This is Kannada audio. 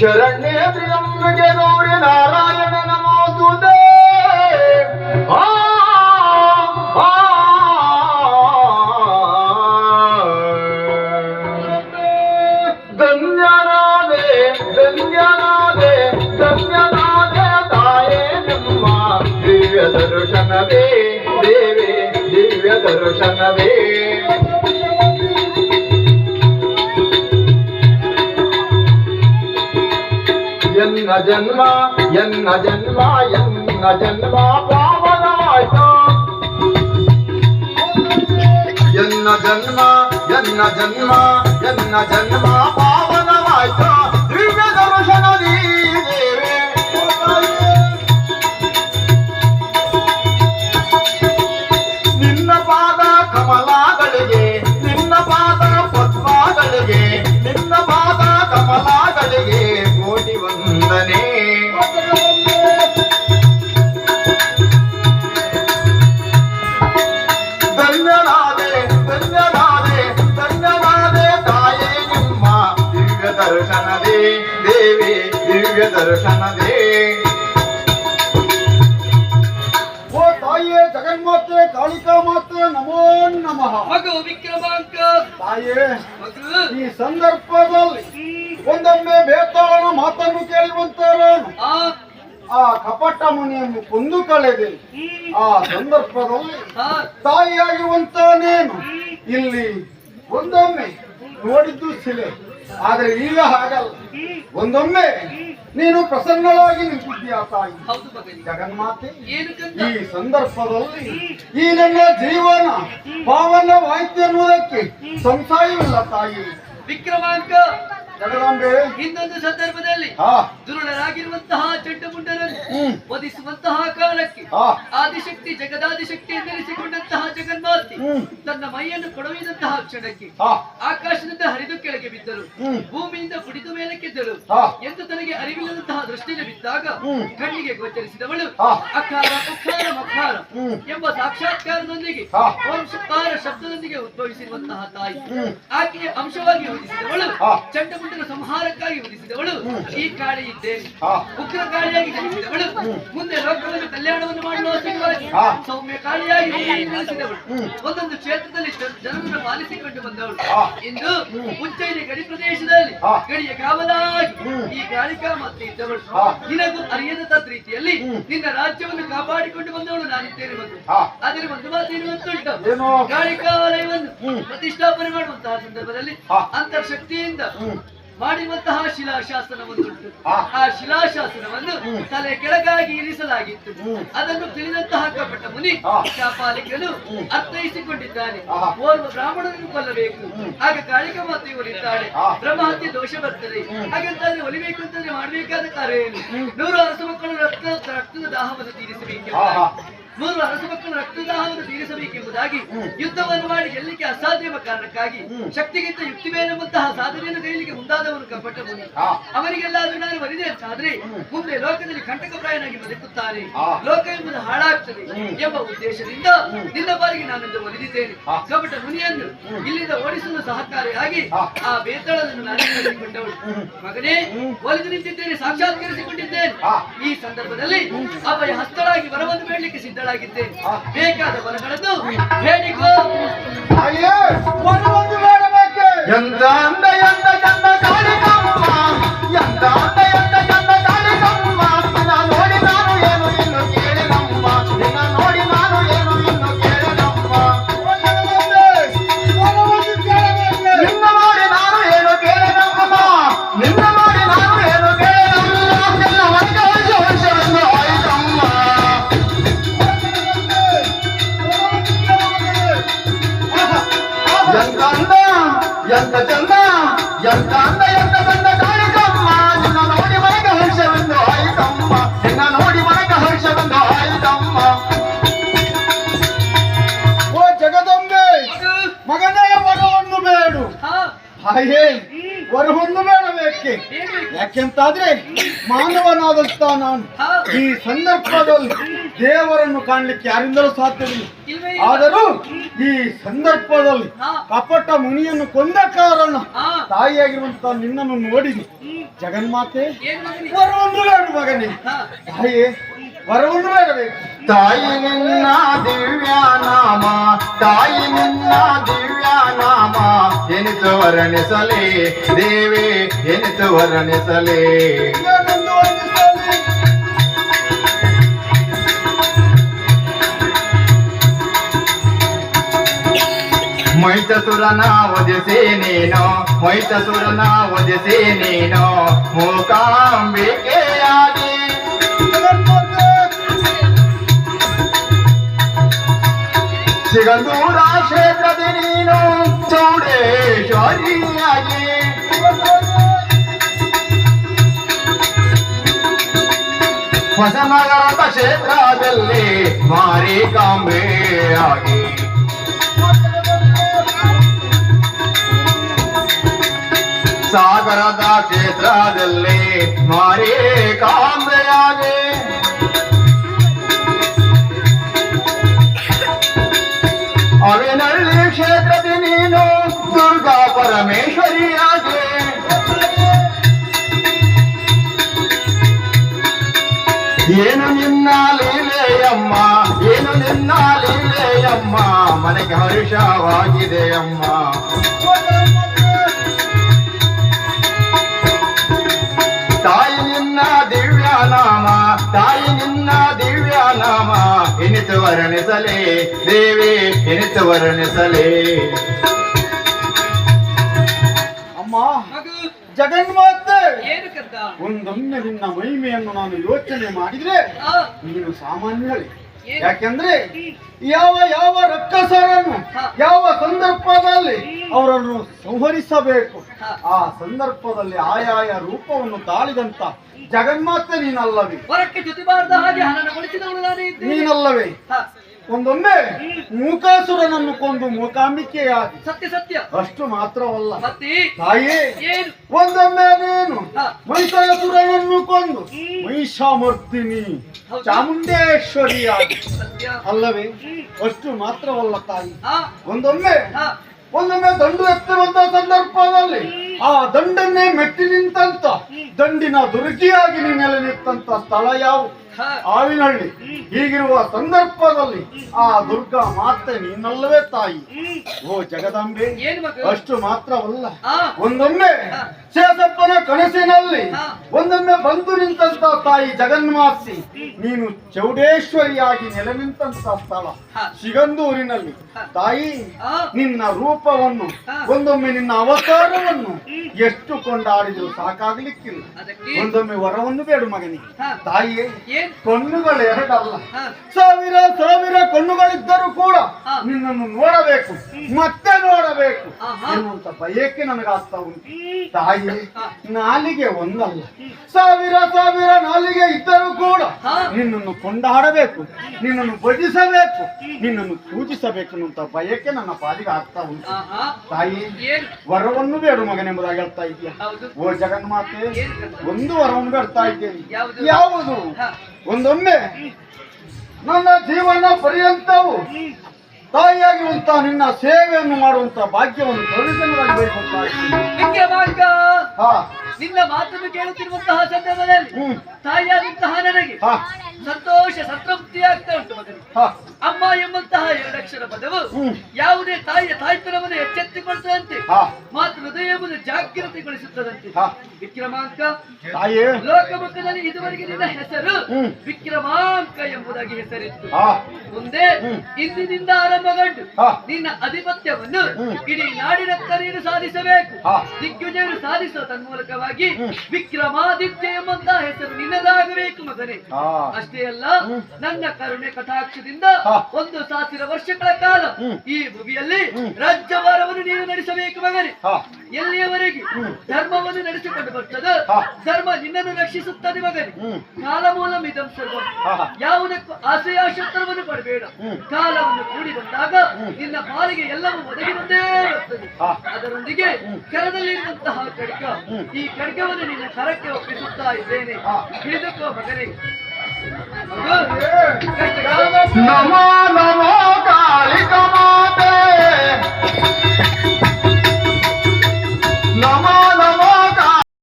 ಶರಣ್ಯ ತ್ರಿಯಂಬಗೆ ಗೌರಿ ನಾರಾಯಣ ನಮೋಸ್ತುತೆ ಆ, ಆ, ಧನ್ಯನಾದೆ ಧನ್ಯನಾದೆ ಧನ್ಯನಾದೆ ತಾಯೇ ನಿಮ್ಮ ದಿವ್ಯ ದರ್ಶನವೇ ದೇವಿ ದಿವ್ಯ ದರ್ಶನವೇ ఎన్న జన్మ ఎన్న జన్మ ఎన్న జన్మ పావనాయో ఎన్న జన్మ ఎన్న జన్మ ఎన్న జన్మ పావనమాయో ದಿವ್ಯ ದರ್ಶನದೇ ದೇವಿ ದಿವ್ಯ ದರ್ಶನದೇ ಓ ತಾಯಿಯೇ ಜಗನ್ಮಾತೆ ಕಾಳಿಕಾ ಮಾತೆ ನಮೋ ನಮಃ. ಮಗು ವಿಕ್ರಮಾಂಕ. ತಾಯೇ ಈ ಸಂದರ್ಭದಲ್ಲಿ ಒಂದೊಮ್ಮೆ ಬೇತಾಳನ ಮಾತನ್ನು ಕೇಳುವಂತ ನಾನು ಆ. ಆ ಕಪಟ ಮುನಿಯನ್ನು ಕೊಂದು ಕಳೆದೆ. ಆ ಸಂದರ್ಭದಲ್ಲಿ ಆ. ತಾಯಿಯಾಗಿರುವಂತ ನೇನು ಇಲ್ಲಿ ಒಂದೊಮ್ಮೆ ನೋಡಿದ್ದು ಶಿಲೆ. ಆದ್ರೆ ಈಗ ಹಾಗಲ್ಲ. ಒಂದೊಮ್ಮೆ ನೀನು ಪ್ರಸನ್ನಳಾಗಿ ನಿಂತಿದ್ದೀಯ ತಾಯಿ? ಜಗನ್ಮಾತೆ ಈ ಸಂದರ್ಭದಲ್ಲಿ ಈ ನನ್ನ ಜೀವನ ಪಾವನವಾಯ್ತು ಎನ್ನುವುದಕ್ಕೆ ಸಂಶಯವಿಲ್ಲ ತಾಯಿ. ವಿಕ್ರಮಾಂಕ ಜಗದಾಂಬೆ ಇನ್ನೊಂದು ಸಂದರ್ಭದಲ್ಲಿ ದುರುಳರಾಗಿರುವಂತಹ ಚಂಡಮುಂಡರನ್ನು ಹ್ಮ್. ವಧಿಸುವಂತಹ ಕಾಲಕ್ಕೆ ಆದಿಶಕ್ತಿ ಜಗದಾದಿಶಕ್ತಿ ಎಂದೆನಿಸಿಕೊಂಡಂತಹ ಜಗನ್ಮಾತೆ ತನ್ನ ಮೈಯನ್ನು ಕೊಡವಿದಂತಹ ಕ್ಷಣಕ್ಕೆ ಆಕಾಶದಿಂದ ಹರಿದು ಕೆಳಗೆ ಬಿದ್ದರು. ಭೂಮಿಯಿಂದ ಕುಡಿದು ಮೇಲಕ್ಕೆದ್ದಳು ಕೆದ್ದಳು ಎಂದು ತನಗೆ ಅರಿವಿಲ್ಲದಂತಹ ದೃಷ್ಟಿಗೆ ಬಿದ್ದಾಗ. ಕಣ್ಣಿಗೆ ಗೋಚರಿಸಿದವಳು. ಅಕಾರ ಅಕಾರ ಮಕಾರ ಎಂಬ ಸಾಕ್ಷಾತ್ಕಾರದೊಂದಿಗೆ ಶಬ್ದದೊಂದಿಗೆ ಉದ್ಭವಿಸಿರುವಂತಹ ತಾಯಿ. ಆಕೆಯ ಅಂಶವಾಗಿ ಯೋಜಿಸಿದವಳು ಹಾ. ಚಂಡಮುಂಡನ ಸಂಹಾರಕ್ಕಾಗಿ ವಧಿಸಿದವಳು. ಈ ಕಾಳಿ ಇದ್ದೇನೆ ಉಗ್ರ ಕಾಳಿಯಾಗಿ ಜನಿಸಿದವಳು. ಮುಂದೆ ಲೋಕದಲ್ಲಿ ಕಲ್ಯಾಣವನ್ನು ಮಾಡುವ ಸಲುವಾಗಿ ಸೌಮ್ಯ ಕಾಳಿಯಾಗಿ ನೆಲೆಸಿದವಳು ಒಂದೊಂದು ಕ್ಷೇತ್ರದಲ್ಲಿ ಜನ- ಜನರನ್ನು ಪಾಲಿಸಿಕೊಂಡು ಬಂದವಳು. ಇಂದು ಉಜ್ಜಯಿನಿ ಗಡಿ ಪ್ರದೇಶದಲ್ಲಿ. ಗಡಿಯ ಕಾವಲಾಗಿ ಈ ಕಾಳಿಕಾ ಮತ್ತೆ ಇದ್ದವಳು. ನಿನಗೂ ಅರಿಯದ ರೀತಿಯಲ್ಲಿ. ನಿನ್ನ ರಾಜ್ಯವನ್ನು ಕಾಪಾಡಿಕೊಂಡು ಬಂದವಳು ನಾನಿದ್ದೇನೆ ಬಂದು ಆದರೆ ಒಂದು ಮಾತು ಇರುವಂತುಂಟು ಏನು? ಕಾಳಿಕಾಲಯವನ್ನು ಹ್ಮ್. ಪ್ರತಿಷ್ಠಾಪನೆ ಮಾಡುವಂತಹ ಸಂದರ್ಭದಲ್ಲಿ. ಅಂತರ್ಶಕ್ತಿಯಿಂದ ಮಾಡಿರುವಂತಹ ಶಿಲಾಶಾಸನವನ್ನು. ಆ ಶಿಲಾಶಾಸನವನ್ನು. ತಲೆ ಕೆಳಗಾಗಿ ಇರಿಸಲಾಗಿತ್ತು ಅದನ್ನು ತಿಳಿದಂತಹ ಕಪಟ ಮುನಿ. ಶಾಪಾಲಿಕನು ಅರ್ಥೈಸಿಕೊಂಡಿದ್ದಾನೆ. ಓರ್ವ ಬ್ರಾಹ್ಮಣನನ್ನು ಕೊಲ್ಲಬೇಕು. ಆಗ ಕಾಳಿಕ ಮಾತೆಯು ಇವರಿದ್ದಾಳೆ. ಬ್ರಹ್ಮಹತ್ಯೆ ದೋಷ ಬರ್ತದೆ. ಹಾಗಂತಾದ್ರೆ ಒಲಿಬೇಕು ಅಂತಂದ್ರೆ ಮಾಡಬೇಕಾದ ಕಾರ್ಯ ಏನು ನೂರು ಅರಸು ಮಕ್ಕಳು ರಕ್ತ ರಕ್ತದ ದಾಹವನ್ನು ತೀರಿಸಬೇಕು. ಮೂರು ಅರಸು ಮಕ್ಕಳು ರಕ್ತದಾಹವನ್ನು ತೀರಿಸಬೇಕೆಂಬುದಾಗಿ ಯುದ್ಧವನ್ನು ಮಾಡಿ ಎಲ್ಲಿಗೆ ಅಸಾಧ್ಯವ ಕಾರಣಕ್ಕಾಗಿ ಶಕ್ತಿಗಿಂತ ಯುಕ್ತಿವೇನೆಂಬಂತಹ ಸಾಧನೆಯನ್ನು ಕೈಲಿಗೆ ಮುಂದಾದವನು ಕಪಟ ಅವರಿಗೆಲ್ಲಾದರೂ ನಾನು ಬರಿದೆ ಅಂತಾದ್ರೆ ಮುಂದೆ ಲೋಕದಲ್ಲಿ ಕಂಟಕಪ್ರಾಯನಾಗಿ ಬದುಕುತ್ತಾರೆ. ಲೋಕ ಎಂಬುದು ಹಾಳಾಗ್ತದೆ. ಎಂಬ ಉದ್ದೇಶದಿಂದ ನಿನ್ನ ಬಾರಿಗೆ ನಾನೆಂದು ಒಲಿದಿದ್ದೇನೆ. ಹಾ. ಕಪಟ ಮುನಿಯನ್ನು. ಇಲ್ಲಿಂದ ಓಡಿಸಲು ಸಹಕಾರಿಯಾಗಿ ಆ ಬೇತಾಳವನ್ನು ನಾನು ಹ್ಮ್. ಮಗನೇ. ಒಲಿದು ನಿಂತಿದ್ದೇನೆ ಸಾಕ್ಷಾತ್ಕರಿಸಿಕೊಂಡಿದ್ದೇನೆ. ಈ ಸಂದರ್ಭದಲ್ಲಿ ಅಭಯ ಹಸ್ತಳಾಗಿ ಬರವನ್ನು ಬೇಡಲಿಕ್ಕೆ ಸಿದ್ಧಳಾಗಿದ್ದೇನೆ ಹಾ. ಬೇಕಾದ ವರಗಳನ್ನು ಬೇಡಿಕೋ ಎಂತ ಅಂದ ಎಂತ ಎಂತ ಎಂತ ಎಂತ ಅಂದ ಎಂತ ಚಂದ ಎಂತ ಅಂದ ಎಂತ ಚಂದ ಕಾಳಿಕಮ್ಮ ನಿನ್ನ ನೋಡಿ ಮನಗ ಹರ್ಷವೆಂದು ಆಯಿತಮ್ಮ ನಿನ್ನ ನೋಡಿ ಮನಗ ಹರ್ಷವೆಂದು ಆಯಿತಮ್ಮ ಓ ಜಗದಂಬೆ ಮಗನೇ ವರವನ್ನು ಬೇಡು. ಹಾಯೇ ವರವನ್ನು ಬೇಡಬೇಕೆ? ಯಾಕೆಂತಾದ್ರೆ ಮಾನವನಾದಂತ ನಾನು. ಈ ಸಂದರ್ಭದಲ್ಲಿ ದೇವರನ್ನು ಕಾಣಲಿಕ್ಕೆ ಯಾರಿಂದಲೂ ಸಾಧ್ಯವಿಲ್ಲ. ಆದರೂ ಈ ಸಂದರ್ಭದಲ್ಲಿ. ಕಪಟ ಮುನಿಯನ್ನು ಕೊಂದ ಕಾರಣ ತಾಯಿಯಾಗಿರುವಂತ ನಿನ್ನನ್ನು ನೋಡಿದೆ ಜಗನ್ಮಾತೆ ವರವನ್ನು ಬೇಡ ಮಗನೇ. ತಾಯಿ ವರವನ್ನು ಬೇಡಬೇಕು ತಾಯಿ ನಿನ್ನ ದಿವ್ಯ ನಾಮ ತಾಯಿ ನಿನ್ನ ದಿವ್ಯ ನಾಮ ಎನಿತು ವರ್ಣಿಸಲೇ ದೇವಿ ಎನಿತು ವರ್ಣಿಸಲೇ. ಮೈತಸುರನ ಒದಿಸಿ ನೀನು ಮೈತಸುರನ ಒದಿಸಿ ನೀನು ಮೂಕಾಂಬಿಕೆಯಾಗಿ ಜಗನ್ಮಾತೆ ಸಿಗಂದೂರ ಕ್ಷೇತ್ರದಿ ನೀನು ಚೌಡೇಶ್ವರಿಯಾಗಿ ಹೊಸನಗರದ ಕ್ಷೇತ್ರದಲ್ಲಿ ಮಾರಿಕಾಂಬೆಯಾಗಿ ಸಾಗರದ ಕ್ಷೇತ್ರದಲ್ಲಿ ಮಾರಿಕಾಂಬೆಯಾಗಿ ಅವಿನಳ್ಳಿ ಕ್ಷೇತ್ರದಿ ನೀನು ದುರ್ಗಾ ಪರಮೇಶ್ವರಿಯಾಗಿ ಏನು ನಿನ್ನ ಲೀಲೆಯಮ್ಮ ಏನು ನಿನ್ನ ಲೀಲೆಯಮ್ಮ ಮನೆಗೆ ಹರ್ಷವಾಗಿದೆಯಮ್ಮ ತಾಯಿ ತಾಯಿ ನಿನ್ನ ದಿವ್ಯ ನಾಮ ಎನಿತು ವರ್ಣಿಸಲೇ ದೇವಿ ಎನಿತು ವರ್ಣಿಸಲೇ. ಅಮ್ಮ ಜಗನ್ಮಾತೆ! ಏನು ಕದ್ದ ಒಂದೊಮ್ಮೆ ನಿನ್ನ ಮಹಿಮೆಯನ್ನು ನಾನು ಯೋಚನೆ ಮಾಡಿದ್ರೆ ನೀನು ಸಾಮಾನ್ಯಳೆ. ಯಾಕೆಂದ್ರೆ ಯಾವ ಯಾವ ರಕ್ಕಸರನ್ನು ಯಾವ ಸಂದರ್ಭದಲ್ಲಿ ಅವರನ್ನು ಸಂಹರಿಸಬೇಕು ಆ ಸಂದರ್ಭದಲ್ಲಿ ಆಯಾಯ ರೂಪವನ್ನು ತಾಳಿದಂತ ಜಗನ್ಮಾತೆ ನೀನಲ್ಲವೇ. ಹೊರಕ್ಕೆ ಜೊತೆಬಾರದ ಹಾಗೆ ಹಣನ ನಾನೇ ಇದ್ದೇನೆ. ನೀನಲ್ಲವೇ. ಒಂದೊಮ್ಮೆ ಮೂಕಾಸುರನನ್ನು ಕೊಂದು ಮೂಕಾಂಬಿಕೆಯಾಗಿ. ಸತ್ಯ ಸತ್ಯ. ಅಷ್ಟು ಮಾತ್ರವಲ್ಲ. ಮತ್ತೆ? ತಾಯಿ ಏನು? ಒಂದೊಮ್ಮೆ ನೀನು ಹಾ. ಮಹಿಷಾಸುರನನ್ನು ಕೊಂದು. ಮಹಿಷಾಮರ್ದಿನಿ. ಚಾಮುಂಡೇಶ್ವರಿಯಾಗಿ. ಸತ್ಯ. ಅಲ್ಲವೇ? ಅಷ್ಟು ಮಾತ್ರವಲ್ಲ ತಾಯಿ. ಒಂದೊಮ್ಮೆ ಒಂದೊಮ್ಮೆ ದಂಡು ಎತ್ತಿರುವಂತ ಸಂದರ್ಭದಲ್ಲಿ ಆ ದಂಡನ್ನೇ ಮೆಟ್ಟಿ ನಿಂತ ದಂಡಿನ ದುರ್ಗಿಯಾಗಿ ನೀನೆಲೆ ನಿಂತ ಸ್ಥಳ ಯಾವುದು? ಆವಿನಹಳ್ಳಿ. ಹೀಗಿರುವ ಸಂದರ್ಭದಲ್ಲಿ ಆ ದುರ್ಗಾ ಮಾತೆ ನೀನಲ್ಲವೇ ತಾಯಿ. ಓ ಜಗದಾಂಬೆ ಅಷ್ಟು ಮಾತ್ರವಲ್ಲ. ಒಂದೊಮ್ಮೆ. ಶೇಷಪ್ಪನ ಕನಸಿನಲ್ಲಿ ಒಂದೊಮ್ಮೆ ಬಂದು ನಿಂತ ತಾಯಿ ಜಗನ್ಮಾಸಿ. ನೀನು ಚೌಡೇಶ್ವರಿಯಾಗಿ ನೆಲೆ ನಿಂತಹ ಸ್ಥಳ. ಸಿಗಂದೂರಿನಲ್ಲಿ ತಾಯಿ ನಿನ್ನ ರೂಪವನ್ನು ಒಂದೊಮ್ಮೆ ನಿನ್ನ ಅವತಾರವನ್ನು ಎಷ್ಟು ಕೊಂಡಾಡಿದ್ರು ಸಾಕಾಗ್ಲಿಕ್ಕಿಲ್ಲ. ಒಂದೊಮ್ಮೆ ವರವನ್ನು ಬೇಡು ಮಗನಿಗೆ. ತಾಯಿಯೇ ಕಣ್ಣುಗಳು ಎರಡಲ್ಲ. ಸಾವಿರ ಸಾವಿರ ಕಣ್ಣುಗಳಿದ್ದರೂ ಕೂಡ ನಿನ್ನನ್ನು ನೋಡಬೇಕು ಮತ್ತೆ ನೋಡಬೇಕು ಅನ್ನುವಂತ ಭಯಕ್ಕೆ ಬಯಕೆ ನನಗಾಗ್ತಾ ಉಂಟು. ತಾಯಿ. ನಾಲಿಗೆ ಒಂದಲ್ಲ. ಸಾವಿರ ಸಾವಿರ ನಾಲಿಗೆ ಇದ್ದರೂ ಕೂಡ ನಿನ್ನನ್ನು ಕೊಂಡಾಡಬೇಕು ನಿನ್ನನ್ನು ಭಜಿಸಬೇಕು ನಿನ್ನನ್ನು ಪೂಜಿಸಬೇಕು ಅನ್ನುವಂತ ಭಯಕ್ಕೆ ನನ್ನ ಪಾಲಿಗೆ ಆಗ್ತಾ ಉಂಟು. ತಾಯಿ ವರವನ್ನು ಬೇಡು ಮಗನೆಂಬುದಾಗಿ ಹೇಳ್ತಾ ಇದೆಯಾ ಓ ಜಗನ್ಮಾತೆ ಒಂದು ವರವನ್ನು ಬೇಡ್ತಾ ಇದ್ದೇನೆ. ಯಾವುದು? ಒಂದೊಮ್ಮೆ ನನ್ನ ಜೀವನ ಪರ್ಯಂತವು ತಾಯಿಯಾಗಿರುವಂತ ನಿನ್ನ ಸೇವೆಯನ್ನು ಮಾಡುವಂತ ಭಾಗ್ಯವನ್ನು ಅಂತ ಇದ್ದೀನಿ. ವಿಕ್ರಮಾಂಕ ಹಾ. ನಿನ್ನ ಮಾತನ್ನು ಕೇಳುತ್ತಿರುವಂತಹ ಸಂದರ್ಭದಲ್ಲಿ ತಾಯಿಯಾದಂತಹ ನನಗೆ ಸಂತೋಷ ಸಂತೃಪ್ತಿ ಆಗ್ತಾ ಉಂಟು ಮಗನಿಗೆ. ಅಮ್ಮ ಎಂಬಂತಹ ಎರಡಕ್ಷರ ಪದವು. ಯಾವುದೇ ತಾಯಿಯ ತಾಯ್ತನವನ್ನು ಎಚ್ಚೆತ್ತಿಕೊಳ್ತದಂತೆ ಮಾತು ಹೃದಯವನ್ನು ಜಾಗೃತಿಗೊಳಿಸುತ್ತದಂತೆ. ವಿಕ್ರಮಾಂಕ ಲೋಕಮುಖದಲ್ಲಿ ಇದುವರೆಗೆ ನಿನ್ನ ಹೆಸರು. ವಿಕ್ರಮಾಂಕ ಎಂಬುದಾಗಿ ಹೆಸರಿತ್ತು. ಮುಂದೆ. ಇಂದಿನಿಂದ ಆರಂಭಗೊಂಡು ನಿನ್ನ ಆಧಿಪತ್ಯವನ್ನು ಹ್ಮ್. ಇಡೀ ನಾಡಿನ ಕರೆಯನ್ನು ಸಾಧಿಸಬೇಕು. ದಿಗ್ವಿಜಯರು ದಿಗ್ಗಜರು ಸಾಧಿಸುವ ತನ್ಮೂಲಕವಾಗಿ ಹ್ಮ್. ವಿಕ್ರಮಾದಿತ್ಯ ಎಂಬಂತಹ ಹೆಸರು ನಿನ್ನದಾಗಬೇಕು ಮಗನೇ. ಅಷ್ಟೇ ಅಲ್ಲ ನನ್ನ ಕರುಣೆ ಕಟಾಕ್ಷದಿಂದ ಒಂದು ಸಾವಿರ ವರ್ಷಗಳ ಕಾಲ ಈ ಭೂಮಿಯಲ್ಲಿ ಹ್ಮ್. ರಾಜ್ಯಭಾರವನ್ನು ನೀನು ನಡೆಸಬೇಕು ಮಗನೇ. ಎಲ್ಲಿಯವರೆಗೆ. ಧರ್ಮವನ್ನು ನಡೆಸಿಕೊಂಡು ಬರ್ತದೆ. ಧರ್ಮ ನಿನ್ನನ್ನು ರಕ್ಷಿಸುತ್ತದೆ ಮಗನೇ ಕಾಲಮೂಲ ಇದಂ ಸರ್ವ ಯಾವುದಕ್ಕೂ ಆಸೆ ಪಡಬೇಡ. ಕಾಲವನ್ನು ಕೂಡಿ ಬಂದಾಗ ಹ್ಮ್. ನಿನ್ನ ಪಾಲಿಗೆ ಎಲ್ಲವೂ ಒದಗಿ ಬಂದೇ ಬರ್ತದೆ ಅದರೊಂದಿಗೆ. ಕರದಲ್ಲಿರುವಂತಹ ಖಡ್ಗ ಹ್ಮ್. ಈ ಖಡ್ಗವನ್ನು ನಿನ್ನ ಕರಕ್ಕೆ ಒಪ್ಪಿಸುತ್ತಾ ಇದ್ದೇನೆ. ಹಿಡಿದುಕೋ ಮಗನೇ ನಮೋ ನಮೋ ಕಾಲಿಕ ಕಾಳಿಕಮಾ